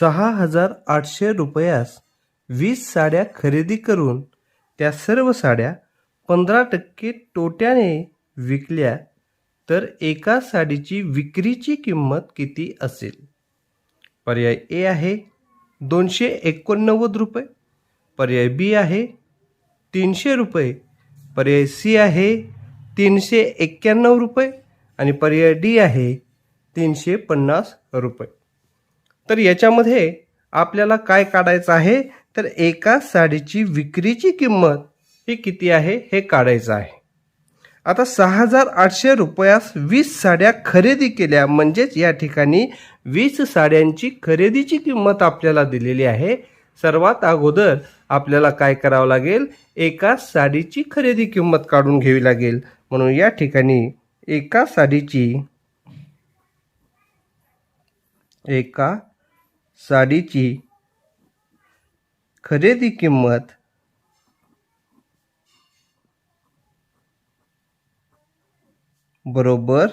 सहा हजार आठशे रुपयास वीस साड्या खरेदी करून त्या सर्व साड्या पंधरा टक्के तोट्याने विकल्या तर एका साडीची विक्रीची किंमत किती असेल? पर्याय ए आहे दोनशे एकोणनव्वद रुपये. पर्याय बी आहे तीनशे रुपये. पर्याय सी आहे तीनशे एक्क्याण्णव रुपये. आणि पर्याय डी आहे तीनशे पन्नास रुपये. तर याच्यामध्ये आपल्याला काय काढायचं आहे? तर एका साडीची विक्रीची किंमत ही किती आहे? हे काढायचं आहे. आता सहा हजार आठशे रुपयास वीस साड्या खरेदी केल्या. म्हणजेच या ठिकाणी वीस साड्यांची खरेदीची किंमत आपल्याला दिलेली आहे. सर्वात अगोदर आपल्याला काय करावं लागेल? एका साडीची खरेदी किंमत काढून घ्यावी लागेल. म्हणून या ठिकाणी एका साडीची एका साडीची खरेदी किंमत बरोबर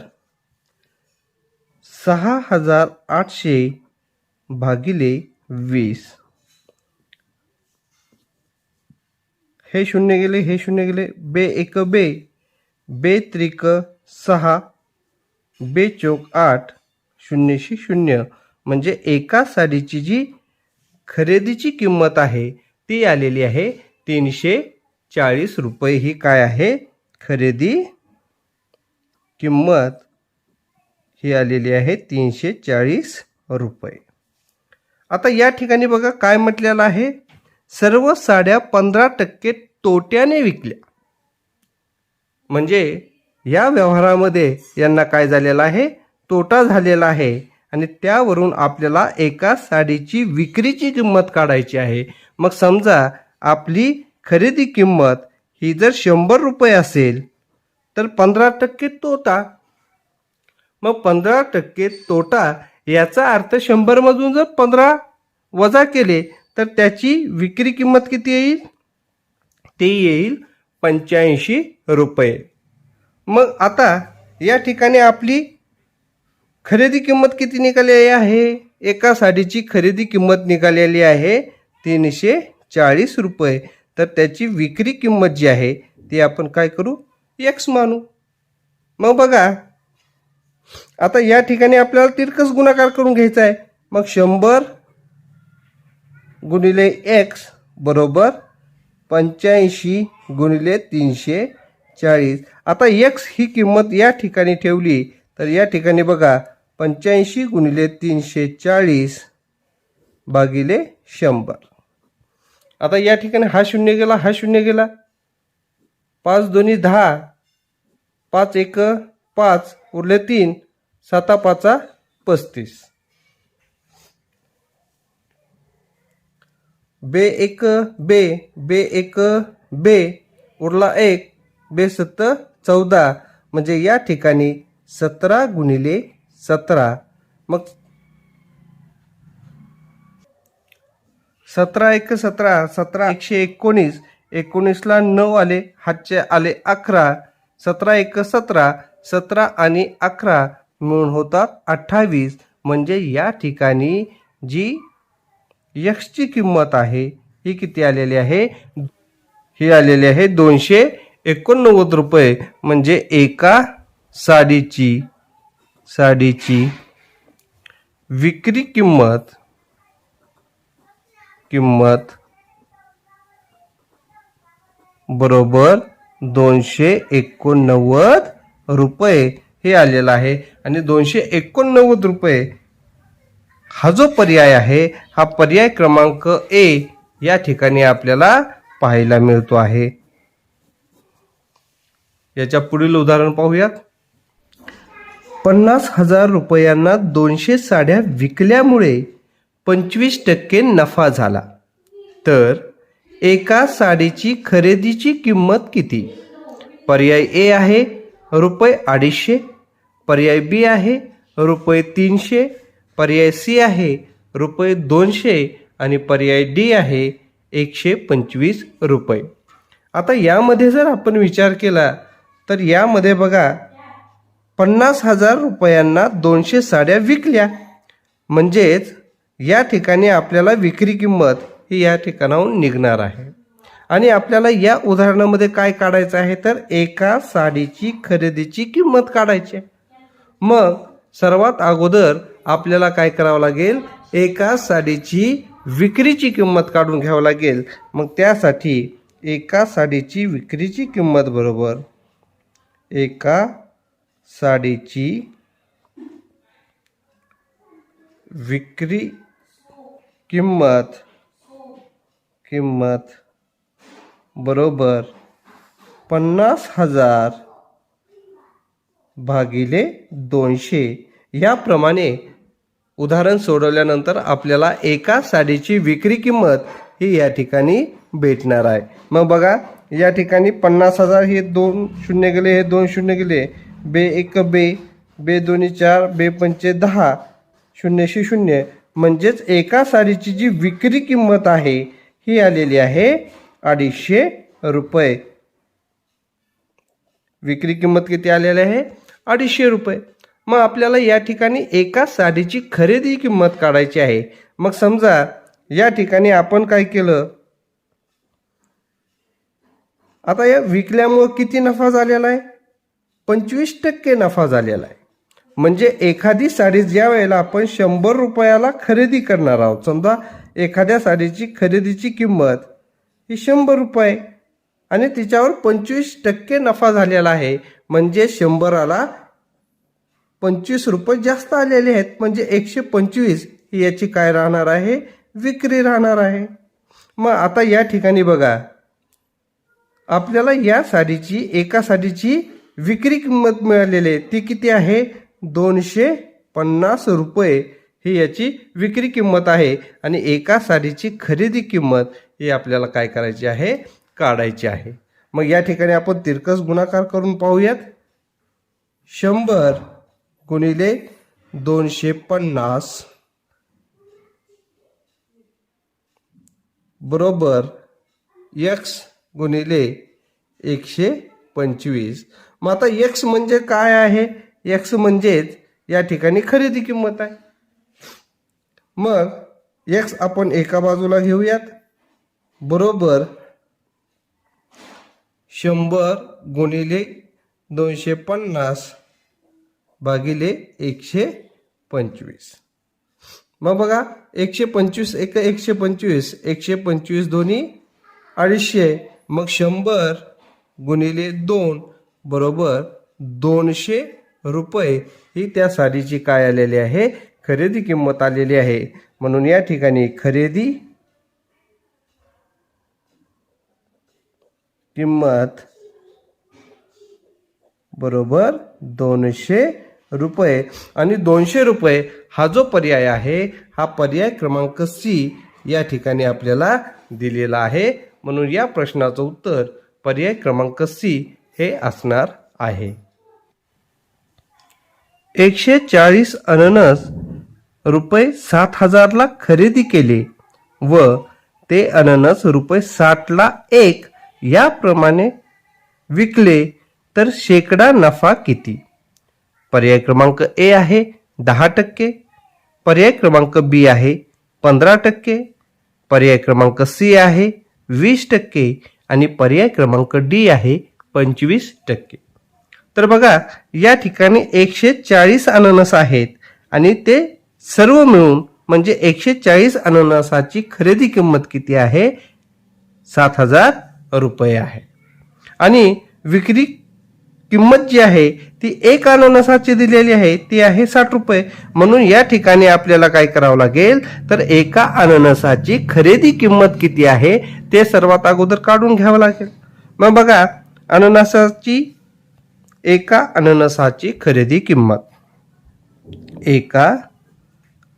सहा हजार आठशे भागिले वीस. हे शून्य गेले हे शून्य गेले बे एक बे बे त्रिक सहा बे चौक आठ शून्यशी शून्य. म्हणजे एका साडीची जी खरेदीची किंमत आहे ती आलेली आहे तीनशे चाळीस रुपये. ही काय आहे? खरेदी किंमत. ही आलेली आहे तीनशे चाळीस रुपये. आता या ठिकाणी बघा काय म्हटलेलं आहे. सर्व साड्या पंधरा टक्के तोट्याने विकल्या. म्हणजे या व्यवहारामध्ये यांना काय झालेलं आहे? तोटा झालेला आहे. आणि त्यावरून आपल्याला एका साडीची विक्रीची किंमत काढायची आहे. मग समजा आपली खरेदी किंमत ही जर शंभर रुपये असेल तर पंधरा टक्के तोटा. मग पंधरा टक्के तोटा याचा अर्थ शंभरमधून जर पंधरा वजा केले तर त्याची विक्री किंमत किती येईल? ते येईल पंच्याऐंशी रुपये. मग आता या ठिकाणी आपली खरेदी किंमत किती निघालेली आहे? एका साडीची खरेदी किंमत निघालेली आहे तीनशे चाळीस रुपये. तर त्याची विक्री किंमत जी आहे ती आपण काय करू? एक्स मानू. मग बघा. आता या ठिकाणी आपल्याला तिरकस गुणाकार करून घ्यायचा आहे. मग शंभर गुणिले एक्स बरोबर पंच्याऐंशी गुणिले तीनशे चाळीस. आता एक्स ही किंमत या ठिकाणी ठेवली. तर या ठिकाणी बघा. पंच्याऐंशी गुणिले तीनशे चाळीस भागिले शंभर. आता या ठिकाणी हा शून्य गेला हा शून्य गेला. पाच दोन्ही दहा पाच एक पाच उरले तीन साता पाचा पस्तीस. बे एक बे बे एक बे उरला एक बे सत्त चौदा. म्हणजे या ठिकाणी सतरा गुणिले सतरा. मग सतरा एक सतरा सतरा एकशे एकोणीस. एकोणीसला नऊ आले हातचे आले अकरा. सतरा एक सतरा सतरा आणि अकरा मिळून होतात अठ्ठावीस. म्हणजे या ठिकाणी जी यक्षची किंमत आहे ही किती आलेली आहे? ही आलेली आहे दोनशे एकोणनव्वद रुपये. म्हणजे एका साडीची साडीची विक्री किंमत किंमत बरोबर दोनशे एकोणनव्वद रुपये हे आलेलं आहे. आणि दोनशे एकोणनव्वद रुपये हा जो पर्याय आहे हा पर्याय क्रमांक ए या ठिकाणी आपल्याला पाहायला मिळतो आहे. याच्या पुढील उदाहरण पाहूयात. पन्नास हजार रुपयांना दोनशे साड्या विकल्यामुळे पंचवीस टक्के नफा झाला. तर एका साडीची खरेदीची किंमत किती? पर्याय ए आहे रुपये अडीचशे. पर्याय बी आहे रुपये तीनशे. पर्याय सी आहे रुपये दोनशे. आणि पर्याय डी आहे एकशे पंचवीस रुपये. आता यामध्ये जर आपण विचार केला तर यामध्ये बघा पन्नास हजार रुपयांना दोनशे साड्या विकल्या. म्हणजेच या ठिकाणी आपल्याला विक्री किंमत ही या ठिकाणाहून निघणार आहे. आणि आपल्याला या उदाहरणामध्ये काय काढायचं आहे? तर एका साडीची खरेदीची किंमत काढायची आहे. मग सर्वात अगोदर आपल्याला काय करावं लागेल? एका साडीची विक्रीची किंमत काढून घ्यावं लागेल. मग त्यासाठी एका साडीची विक्रीची किंमत बरोबर एका साडीची विक्री किंमत किंमत बरोबर पन्नास हजार भागिले दोनशे. याप्रमाणे उदाहरण सोडवल्यानंतर आपल्याला एका साडीची विक्री किंमत ही या ठिकाणी भेटणार आहे. मग बघा या ठिकाणी पन्नास हजार हे दोन शून्य गेले हे दोन शून्य गेले. बे एक बे. बे दोन्ही चार बे पंचे दहा. शून्यशे शून्य. म्हणजेच एका साडीची जी विक्री किंमत आहे ही आलेली आहे अडीचशे रुपये. विक्री किंमत किती आलेली आहे? अडीचशे रुपये. मग आपल्याला या ठिकाणी एका साडीची खरेदी किंमत काढायची आहे. मग समजा या ठिकाणी आपण काय केलं? आता या विकल्यामुळं किती नफा झालेला आहे? पंचवीस टक्के नफा झालेला आहे. म्हणजे एखादी साडी ज्या वेळेला आपण शंभर रुपयाला खरेदी करणार आहोत समजा एखाद्या साडीची खरेदीची किंमत ही शंभर रुपये आणि तिच्यावर पंचवीस टक्के नफा झालेला आहे म्हणजे शंभराला पंचवीस रुपये जास्त आलेले आहेत म्हणजे एकशे पंचवीस ही याची काय राहणार आहे? विक्री राहणार आहे. मग आता या ठिकाणी बघा. आपल्याला या साडीची एका साडीची विक्री किंमत मिळालेली आहे ती किती आहे? दोनशे पन्नास रुपये. ही याची विक्री किंमत आहे आणि एका साडीची खरेदी किंमत ही आपल्याला काय करायची आहे? काढायची आहे. मग या ठिकाणी आपण तिरकस गुणाकार करून पाहूयात. शंभर गुणिले दोनशे पन्नास बरोबर यक्स गुणिले एकशे पंचवीस. मग आता एक्स म्हणजे काय आहे? एक्स म्हणजेच या ठिकाणी खरेदी किंमत आहे. मग एक्स आपण एका बाजूला घेऊयात. बरोबर शंभर गुणिले दोनशे पन्नास भागिले एकशे पंचवीस. मग बघा एकशे पंचवीस एक एकशे पंचवीस एकशे पंचवीस दोन्ही अडीचशे. मग शंभर गुणिले दोन बरोबर दोनशे रुपये ही त्या साडीची काय आलेली आहे? खरेदी किंमत आलेली आहे. म्हणून या ठिकाणी खरेदी किंमत बरोबर दोनशे रुपये. आणि दोनशे रुपये हा जो पर्याय आहे हा पर्याय क्रमांक सी या ठिकाणी आपल्याला दिलेला आहे. म्हणून या प्रश्नाचं उत्तर पर्याय क्रमांक सी हे असणार आहे. एकशे चाळीस अननस रुपये सात हजारला खरेदी केले व ते अननस रुपये साठला एक याप्रमाणे विकले तर शेकडा नफा किती? पर्याय क्रमांक ए आहे दहा टक्के पर्याय क्रमांक बी आहे पंधरा टक्के पर्याय क्रमांक सी आहे वीस टक्के आणि पर्याय क्रमांक डी आहे पंचवीस टक्के. तर बघा या ठिकाणी एकशे चाळीस अननस आहेत आणि ते सर्व मिळून म्हणजे एकशे चाळीस अननसाची खरेदी किंमत किती आहे? सात हजार रुपये आहे. आणि विक्री किंमत जी आहे ती एक अननसाची दिलेली आहे ती आहे साठ रुपये. म्हणून या ठिकाणी आपल्याला काय करावं लागेल? तर एका अननसाची खरेदी किंमत किती आहे ते सर्वात अगोदर काढून घ्यावं लागेल. मग बघा अननसाची एका अननसाची खरेदी किंमत. एका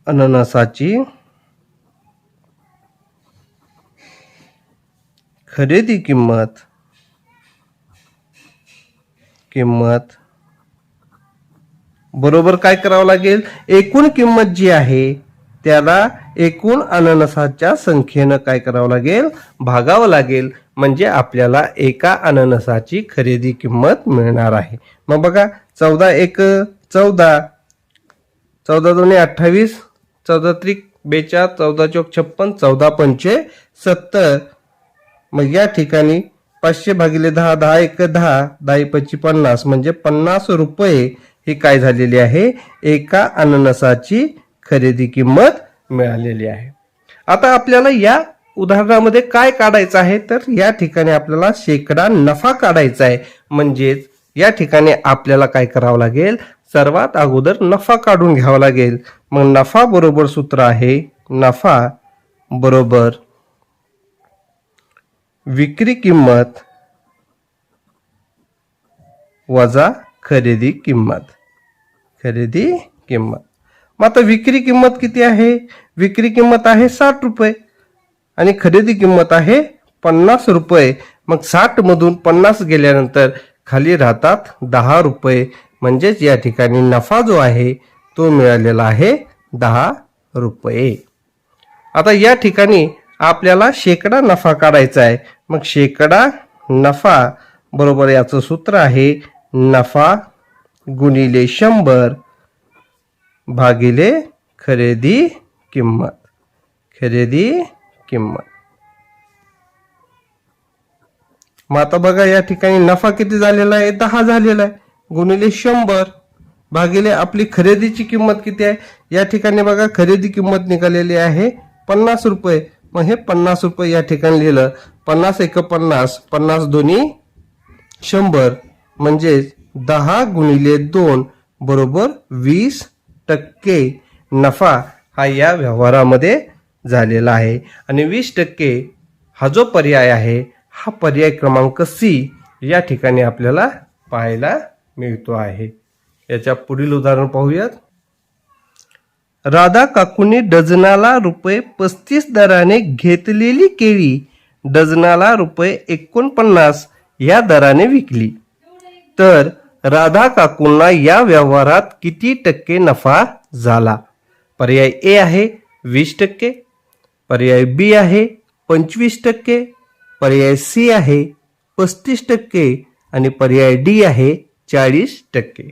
अननसाची खरेदी किंमत. किंमत. बरोबर काय करावं लागेल? एकूण किंमत जी आहे त्याला एकूण अननसाच्या संख्येनं काय करावं लागेल? भागावं लागेल. म्हणजे आपल्याला एका अननसाची खरेदी किंमत मिळणार आहे. मग बघा चौदा एक चौदा. चौदा दोन्ही अठ्ठावीस चौदा त्रिक बेचाळ चौदा चौक छप्पन चौदा पंचे सत्तर. मग या ठिकाणी पाचशे भागिले दहा दहा एक दहा दहा पच्ची पन्नास. म्हणजे पन्नास रुपये ही काय झालेली आहे? एका अननसाची खरेदी किंमत मिळालेली आहे. आता आपल्याला या उदाहरणामध्ये काय काढायचं आहे? तर या ठिकाणी आपल्याला शेकडा नफा काढायचा आहे. म्हणजेच या ठिकाणी आपल्याला काय करावं लागेल? सर्वात अगोदर नफा काढून घ्यावा लागेल. मग नफा बरोबर सूत्र आहे नफा बरोबर विक्री किंमत वजा खरेदी किंमत. खरेदी किंमत. मग आता विक्री किंमत किती आहे? विक्री किंमत आहे साठ रुपये. आणि खरेदी किंमत आहे पन्नास रुपये. मग साठ मधून पन्नास गेल्यानंतर खाली राहतात दहा रुपये. म्हणजेच या ठिकाणी नफा जो आहे तो मिळालेला आहे दहा रुपये. आता या ठिकाणी आपल्याला शेकडा नफा काढायचा आहे. मग शेकडा नफा बरोबर याचं सूत्र आहे नफा गुणिले शंभर. भागिले खरेदी किंमत. खरेदी किंमत. मग आता बघा या ठिकाणी नफा किती झालेला आहे? दहा झालेला आहे. गुणिले शंभर. भागिले आपली खरेदीची किंमत किती आहे? या ठिकाणी बघा खरेदी किंमत निघालेली आहे पन्नास रुपये. मग हे पन्नास रुपये या ठिकाणी लिहिलं. पन्नास एक पन्नास पन्नास दोन्ही शंभर. म्हणजेच दहा गुणिले दोन बरोबर वीस टक्के नफा हा या व्यवहारामध्ये झालेला आहे. आणि वीस टक्के हा जो पर्याय आहे हा पर्याय क्रमांक सी या ठिकाणी आपल्याला पाहायला मिळतो आहे. याच्या पुढील उदाहरण पाहूयात. राधा काकूने डझनाला रुपये पस्तीस दराने घेतलेली केळी डझनाला रुपये एकोणपन्नास या दराने विकली. तर राधा काकूंना या व्यवहारात किती टक्के नफा झाला? पर्याय ए आहे वीस टक्के पर्याय बी आहे पंचवीस टक्के पर्याय सी आहे पस्तीस टक्के आणि पर्याय डी आहे चाळीस टक्के.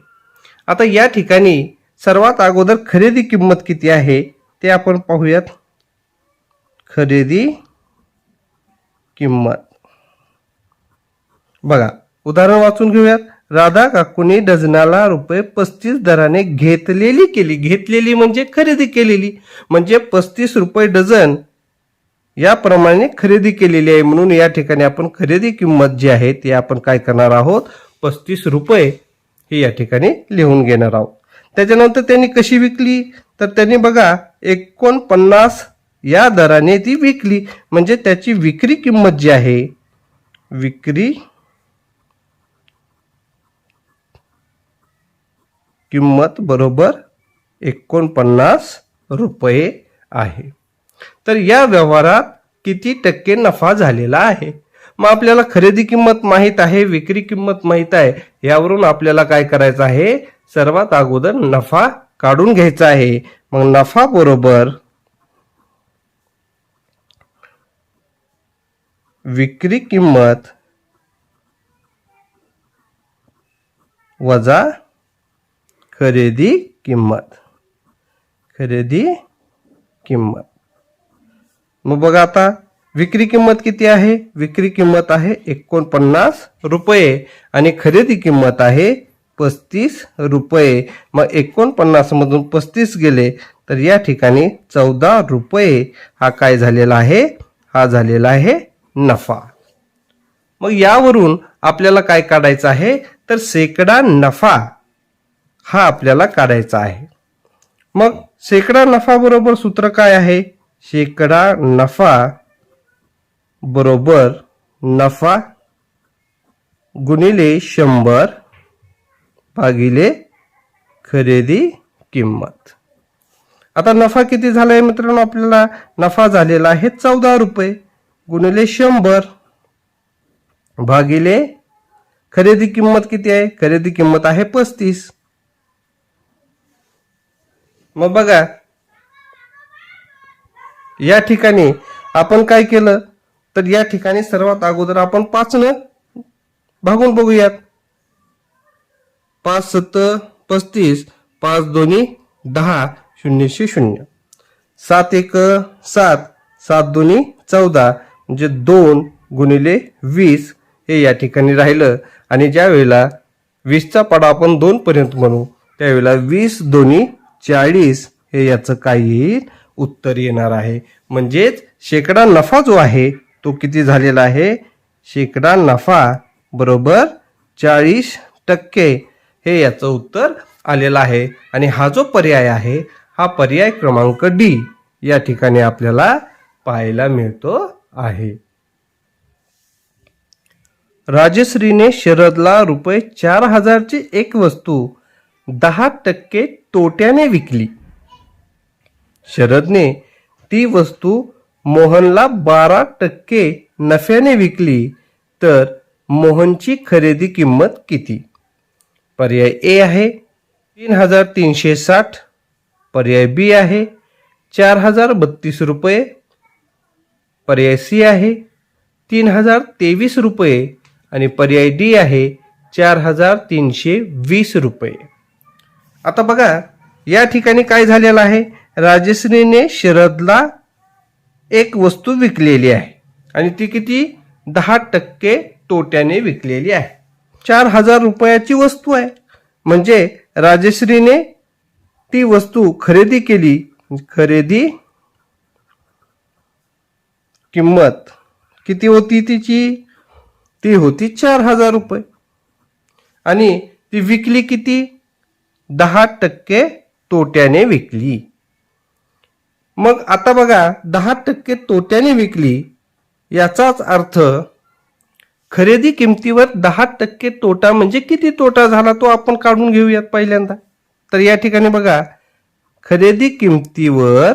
आता या ठिकाणी सर्वात अगोदर खरेदी किंमत किती आहे ते आपण पाहूयात. खरेदी किंमत. बघा उदाहरण वाचून घेऊयात. राधा काकूने डझनाला रुपये पस्तीस दराने घेतलेली केली. घेतलेली म्हणजे खरेदी केलेली. म्हणजे पस्तीस रुपये डझन याप्रमाणे खरेदी केलेली आहे म्हणून या ठिकाणी आपण खरेदी किंमत जी आहे ती आपण काय करणार आहोत? पस्तीस रुपये ही या ठिकाणी लिहून घेणार आहोत. त्याच्यानंतर त्यांनी कशी विकली? तर त्यांनी बघा एकोणपन्नास या दराने ती विकली. म्हणजे त्याची विक्री किंमत जी आहे विक्री किंमत बरोबर एकोणपन्नास रुपये आहे. तर या व्यवहारात किती टक्के नफा झालेला आहे? मग आपल्याला खरेदी किंमत माहीत आहे विक्री किंमत माहीत आहे यावरून आपल्याला काय करायचं आहे? सर्वात अगोदर नफा काढून घ्यायचा आहे. मग नफा बरोबर विक्री किंमत वजा खरेदी किंमत. खरेदी किंमत. मग बघा आता विक्री किंमत किती आहे? विक्री किंमत आहे एकोणपन्नास रुपये आणि खरेदी किंमत आहे पस्तीस रुपये. मग एकोणपन्नास मधून पस्तीस गेले तर या ठिकाणी चौदा रुपये हा काय झालेला आहे? हा झालेला आहे नफा. मग यावरून आपल्याला काय काढायचं आहे? तर शेकडा नफा हा आपल्याला काढायचा आहे. मग शेकडा नफा बरोबर सूत्र काय आहे? शेकडा नफा बरोबर नफा गुणिले शंभर भागिले खरेदी किंमत. आता नफा किती झालाय मित्रांनो आपल्याला? नफा झालेला आहे चौदा रुपये गुणिले शंभर भागिले खरेदी किंमत किती आहे? खरेदी किंमत आहे पस्तीस. मग बघा. या ठिकाणी आपण काय केलं? तर या ठिकाणी सर्वात अगोदर आपण पाचनं भागून बघूयात. पाच सत्त पस्तीस पाच दोन्ही दहा शून्यशे शून्य. सात एक सात सात दोन्ही चौदा म्हणजे दोन गुणिले वीस हे या ठिकाणी राहिलं. आणि ज्या वेळेला वीसचा पाडा आपण दोन पर्यंत म्हणू त्यावेळेला वीस दोन्ही चाळीस हे याचं काय येईल उत्तर येणार आहे. म्हणजेच शेकडा नफा जो आहे तो किती झालेला आहे? शेकडा नफा बरोबर चाळीस टक्के हे याचं उत्तर आलेलं आहे. आणि हा जो पर्याय आहे हा पर्याय क्रमांक डी या ठिकाणी आपल्याला पाहायला मिळतो आहे. राजश्रीने शरदला रुपये चार हजारची एक वस्तू दहा टक्के तोट्याने विकली. शरदने ती वस्तू मोहनला बारा टक्के नफ्याने विकली तर मोहनची खरेदी किंमत किती? पर्याय ए आहे तीन हजार तीनशे साठ. पर्याय बी आहे चार हजार बत्तीस रुपये. पर्याय सी आहे तीन हजार तेवीस रुपये. आणि पर्याय डी आहे चार हजार तीनशे वीस रुपये. आता बघा या ठिकाणी काय झालेलं आहे? राजश्रीने शरदला एक वस्तू विकलेली आहे. आणि ती किती? दहा टक्के तोट्याने विकलेली आहे. चार हजार रुपयाची वस्तू आहे. म्हणजे राजश्रीने ती वस्तू खरेदी केली. खरेदी किंमत किती होती तिची? ती होती चार हजार रुपये. आणि ती विकली किती? दहा टक्के तोट्याने विकली. मग आता बघा दहा टक्के तोट्याने विकली याचाच अर्थ खरेदी किमतीवर दहा टक्के तोटा म्हणजे किती तोटा झाला तो आपण काढून घेऊयात पहिल्यांदा. तर या ठिकाणी बघा खरेदी किमतीवर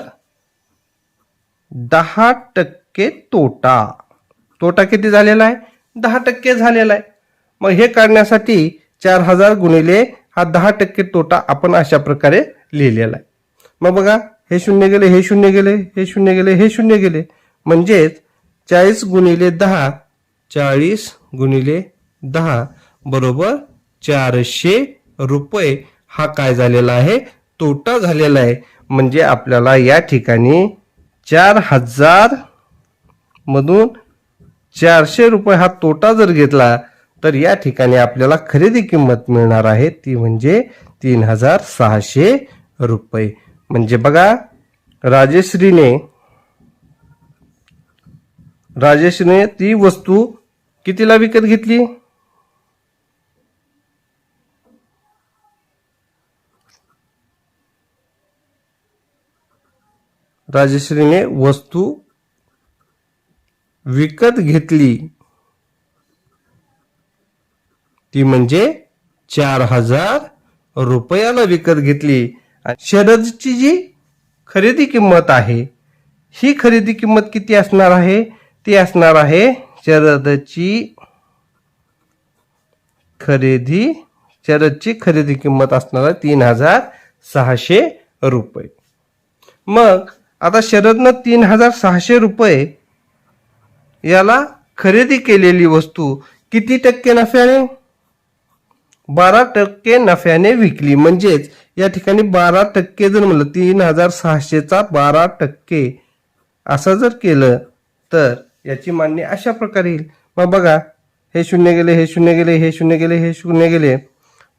दहा टक्के तोटा. तोटा किती झालेला आहे? दहा टक्के झालेला आहे. मग हे काढण्यासाठी चार हजार गुणिले हा दहा टक्के तोटा आपण अशा प्रकारे लिहिलेला आहे. मग बघा हे शून्य गेले हे शून्य गेले हे शून्य गेले हे शून्य गेले. म्हणजेच चाळीस गुणिले दहा चाळीस गुणिले दहा बरोबर चारशे रुपये हा काय झालेला आहे? तोटा झालेला आहे. म्हणजे आपल्याला या ठिकाणी चार हजार मधून चारशे रुपये हा तोटा जर घेतला तर या ठिकाणी आपल्याला खरेदी किंमत मिळणार आहे ती म्हणजे तीन हजार सहाशे रुपये. म्हणजे बघा राजेश्रीने राजेशने ती वस्तू कितीला विकत घेतली? राजेश्रीने वस्तू विकत घेतली. ती म्हणजे चार हजार रुपयाला विकत घेतली. आणि शरदची जी खरेदी किंमत आहे ही खरेदी किंमत किती असणार आहे? ती असणार आहे शरदची खरेदी शरदची खरेदी किंमत असणार आहे तीन हजार सहाशे रुपये. मग आता शरदनं तीन हजार सहाशे रुपये याला खरेदी केलेली वस्तू किती टक्के नफ्याने? बारा टक्के नफ्याने विकली. म्हणजेच या ठिकाणी बारा टक्के जर म्हणलं तीन हजार सहाशेचा बारा टक्के. असं जर केलं तर याची मांडणी अशा प्रकारे येईल. मग बघा हे शून्य गेले हे शून्य गेले हे शून्य गेले हे शून्य गेले.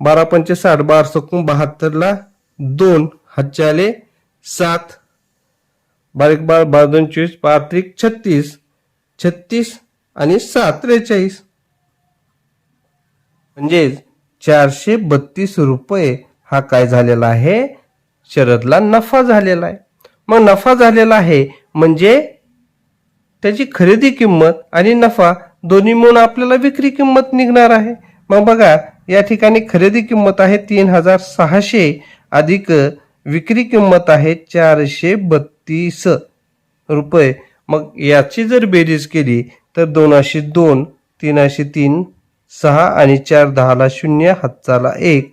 बारा पंचे साठ बार सकून बहात्तरला दोन हातचे सात. बारीक बार बारा दोन चोवीस बार त्रिक छत्तीस. छत्तीस आणि सात त्रेचाळीस. म्हणजेच चारशे बत्तीस रुपये हा काय झालेला आहे? शरदला नफा झालेला आहे. मग नफा झालेला आहे म्हणजे त्याची खरेदी किंमत आणि नफा दोन्ही मिळून आपल्याला विक्री किंमत निघणार आहे. मग बघा या ठिकाणी खरेदी किंमत आहे तीन हजार सहाशे अधिक विक्री किंमत आहे चारशे बत्तीस रुपये. मग याची जर बेरीज केली तर दोनशे दोन तीनशे तीन सहा आणि चार दहाला शून्य हातचाला एक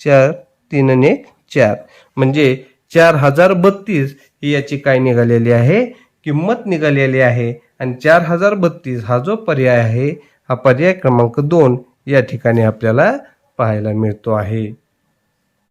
चार तीन आणि एक चार. म्हणजे चार हजार बत्तीस ही याची काय निघालेली आहे? किंमत निघालेली आहे. आणि चार हजार बत्तीस हा जो पर्याय आहे हा पर्याय क्रमांक दोन या ठिकाणी आपल्याला पाहायला मिळतो आहे.